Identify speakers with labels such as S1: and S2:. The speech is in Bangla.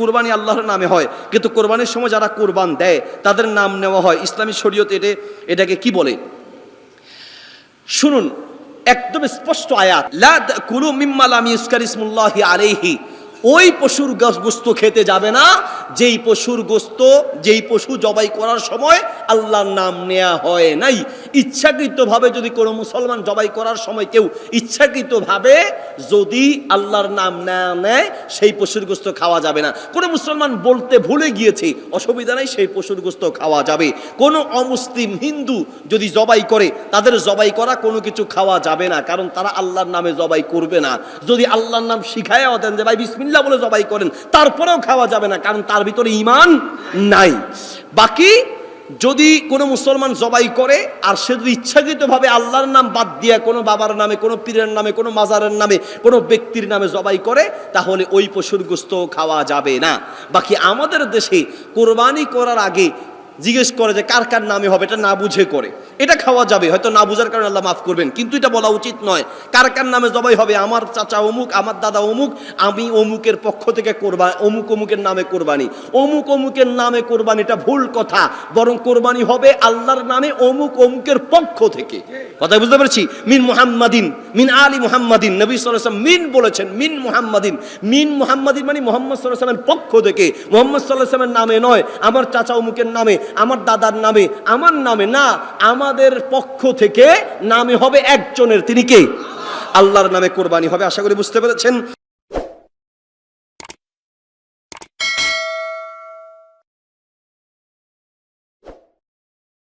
S1: কোরবানি আল্লাহর নামে হয়। কিন্তু কোরবানির সময় যারা কোরবান দেয়, তাদের নাম নেওয়া হয়। ইসলামী শরীয়ত এটা, এটাকে কি বলে? শুনুন, একদম স্পষ্ট আয়াত, লা কুলু মিম্মা লাম ইউসকার ইসমুল্লাহি আলাইহি। ওই পশুর গোস্ত খেতে যাবে না। যেই পশুর গোস্ত, যেই পশু জবাই করার সময় আল্লাহর নাম নেয়া হয় নাই। ইচ্ছাকৃতভাবে যদি কোনো মুসলমান জবাই করার সময় কেউ ইচ্ছাকৃতভাবে যদি আল্লাহর নাম না নেয়, সেই পশুর গোস্ত খাওয়া যাবে না। কোনো মুসলমান বলতে ভুলে গিয়েছে, অসুবিধা নাই, সেই পশুর গোস্ত খাওয়া যাবে। কোনো অমুসলিম হিন্দু যদি জবাই করে, তাদের জবাই করা কোনো কিছু খাওয়া যাবে না, কারণ তারা আল্লাহর নামে জবাই করবে না। যদি আল্লাহর নাম শিখায়ও দেন যে, ভাই বিসমিল্লা বলে জবাই করেন, তারপরেও খাওয়া যাবে না, কারণ তার ভিতরে ইমান নাই। বাকি, যদি কোনো মুসলমান জবাই করে, আর সে যদি ইচ্ছাকৃতভাবে আল্লাহর নাম বাদ দিয়ে কোনো বাবার নামে, কোনো পীরের নামে, কোনো মাজারের নামে, কোনো ব্যক্তির নামে জবাই করে, তাহলে ওই পশুর গোস্ত খাওয়া যাবে না। বাকি আমাদের দেশে কোরবানি করার আগে জিজ্ঞেস করে যে কার কার নামে হবে, এটা না বুঝে করে। এটা খাওয়া যাবে, হয়তো না বুঝার কারণে আল্লাহ মাফ করবেন, কিন্তু এটা বলা উচিত নয়। কার কার নামে জবাই হবে, আমার চাচা অমুক, আমার দাদা অমুক, আমি অমুকের পক্ষ থেকে কোরবানি অমুক অমুকের নামে কোরবানি। অমুক অমুকের নামে কোরবানি, এটা ভুল কথা, বরং কোরবানি হবে আল্লাহর নামে অমুক অমুকের পক্ষ থেকে। কথা বুঝতে পেরেছি? মিন মুহাম্মাদিন, মিন আলী মুহাম্মাদিন, নবী সাল্লাম মিন বলেছেন, মিন মুহাম্মাদিন। মিন মুহাম্মাদিন মানে মোহাম্মদ সাল্লাহ সাল্লামের পক্ষ থেকে। মোহাম্মদ সাল্লাহ সাল্লামের নামে নয়, আমার চাচা অমুকের নামে। আমার দাদার নামে, আমার নামে না, আমাদের পক্ষ থেকে নামে হবে একজনের। তিনি কে? আল্লাহর নামে কোরবানি হবে, আশা করি বুঝতে পেরেছেন।